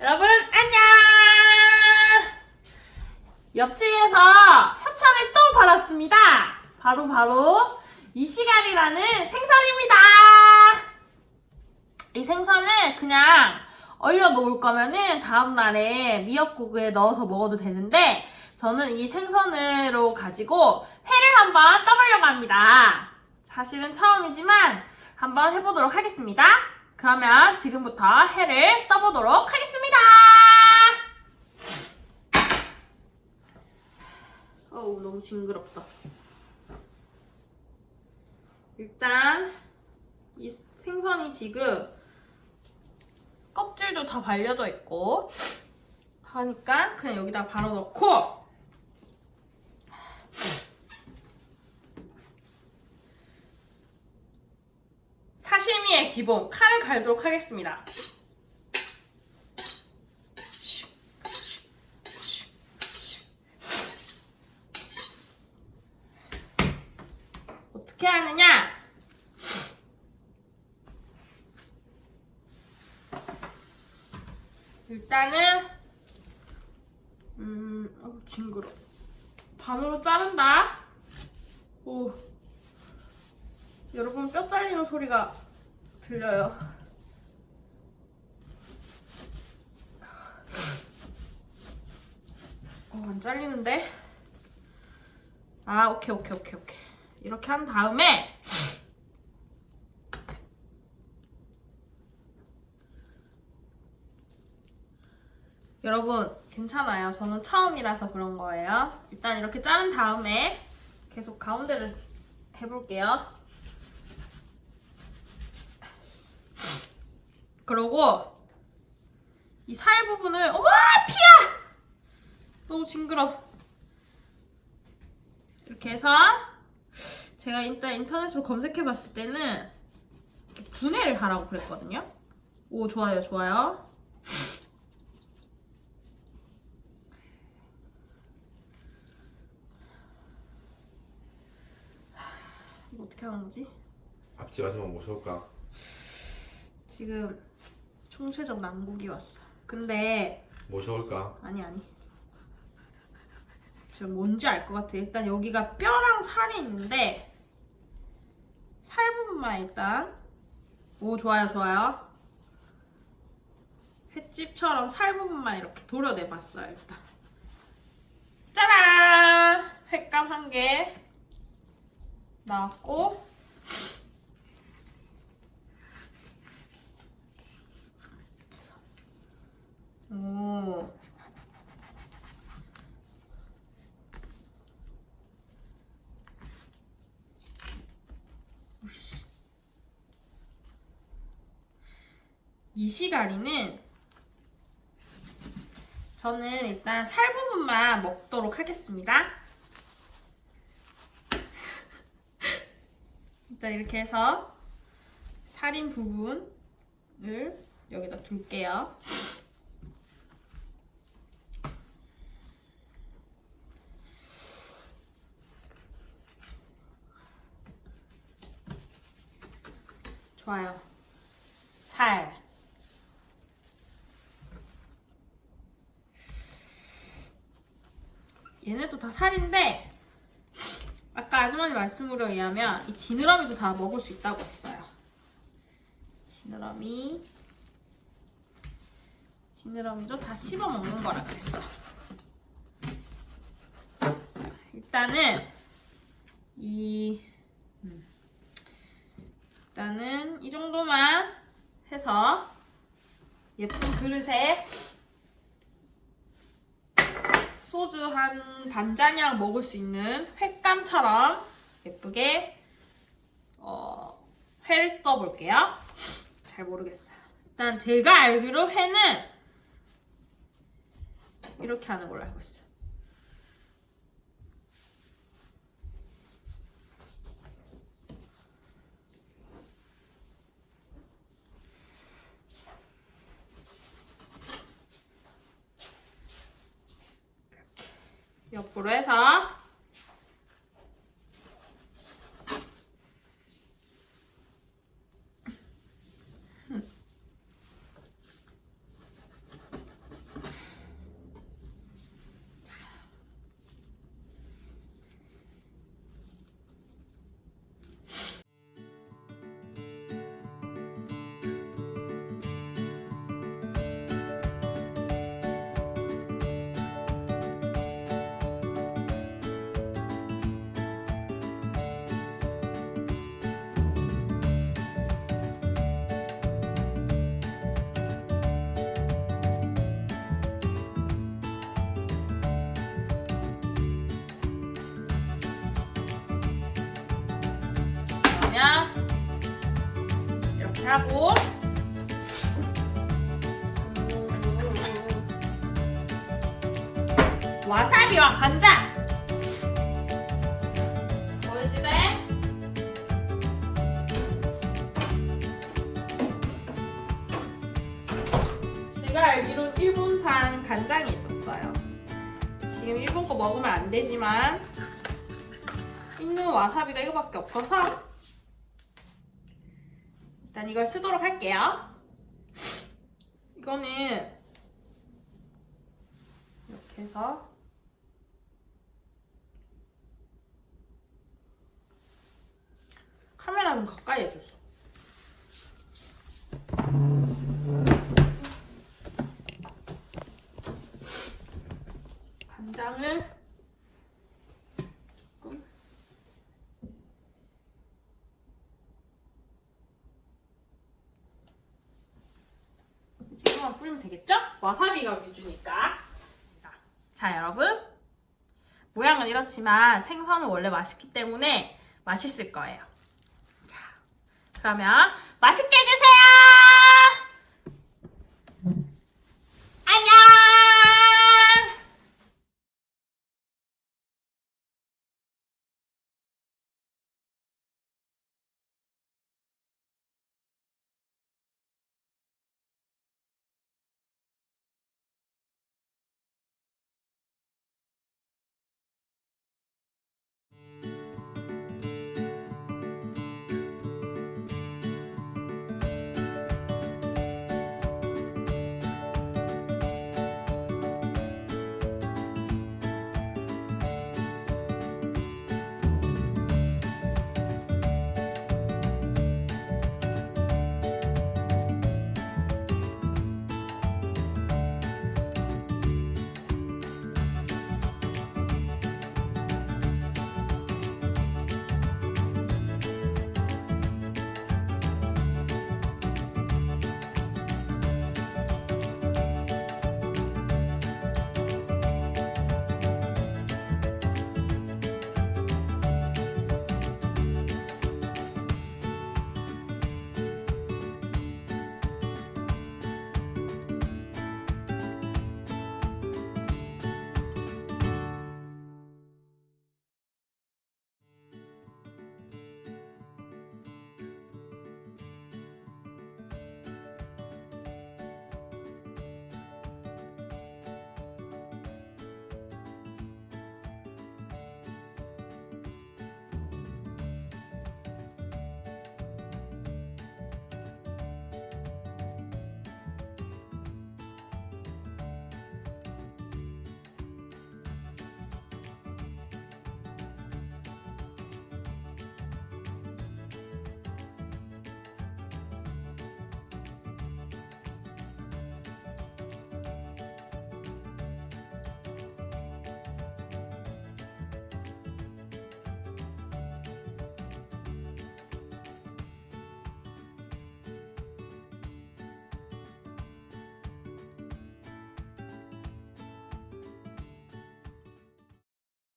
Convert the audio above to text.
여러분 안녕! 옆집에서 협찬을 또 받았습니다. 바로 바로 이 시간이라는 생선입니다. 이 생선을 그냥 얼려 놓을 거면은 다음 날에 미역국에 넣어서 먹어도 되는데 저는 이 생선으로 가지고 회를 한번 떠보려고 합니다. 사실은 처음이지만 한번 해보도록 하겠습니다. 그러면 지금부터 회를 떠보도록 하겠습니다. 어우, 너무 징그럽다. 일단, 이 생선이 지금 껍질도 다 발려져 있고, 하니까 그냥 여기다 바로 넣고, 사시미의 기본 칼을 갈도록 하겠습니다. 어떻게 하느냐? 일단은 음, 어, 징그러. 반으로 자른다. 오. 여러분 뼈 잘리는 소리가 들려요. 어, 안 잘리는데? 아, 오케이, 오케이, 오케이, 오케이. 이렇게 한 다음에 여러분 괜찮아요. 저는 처음이라서 그런 거예요. 일단 이렇게 자른 다음에 계속 가운데를 해볼게요. 그러고 이 살 부분을 어머 피야 너무 징그러 이렇게 해서 제가 일단 인터넷으로 검색해봤을 때는 분해를 하라고 그랬거든요 오 좋아요 좋아요 이거 어떻게 하는 거지? 앞집 아줌마 모셔올까? 지금 총체적 난국이 왔어 근데 모셔올까? 아니 아니. 지금 뭔지 알 것 같아. 일단 여기가 뼈랑 살이 있는데 살 부분만 일단 오 좋아요 좋아요. 횟집처럼 살 부분만 이렇게 도려내봤어요 일단. 짜란! 횟감 한 개 나왔고 오. 오씨. 이 시가리는 저는 일단 살 부분만 먹도록 하겠습니다. 일단 이렇게 해서 살인 부분을 여기다 둘게요. 좋아요. 살. 얘네도 다 살인데 아까 아주머니 말씀으로 의하면 이 지느러미도 다 먹을 수 있다고 했어요. 지느러미 지느러미도 다 씹어 먹는 거라 그랬어. 일단은 이 일단은 이 정도만 해서 예쁜 그릇에 소주 한 반잔이랑 먹을 수 있는 횟감처럼 예쁘게 어, 회를 떠볼게요. 잘 모르겠어요. 일단 제가 알기로 회는 이렇게 하는 걸로 알고 있어요. 옆으로 해서 하고. 와사비와 간장. 저희 집에. 제가 알기로 일본산 간장이 있었어요. 지금 일본 거 먹으면 안 되지만 있는 와사비가 이거밖에 없어서 일단 이걸 쓰도록 할게요. 이거는 이렇게 해서 카메라 좀 가까이 해줬어. 간장을 조금 조금만 뿌리면 되겠죠? 와사비가 위주니까. 자, 여러분. 모양은 이렇지만 생선은 원래 맛있기 때문에 맛있을 거예요. 자, 그러면 맛있게!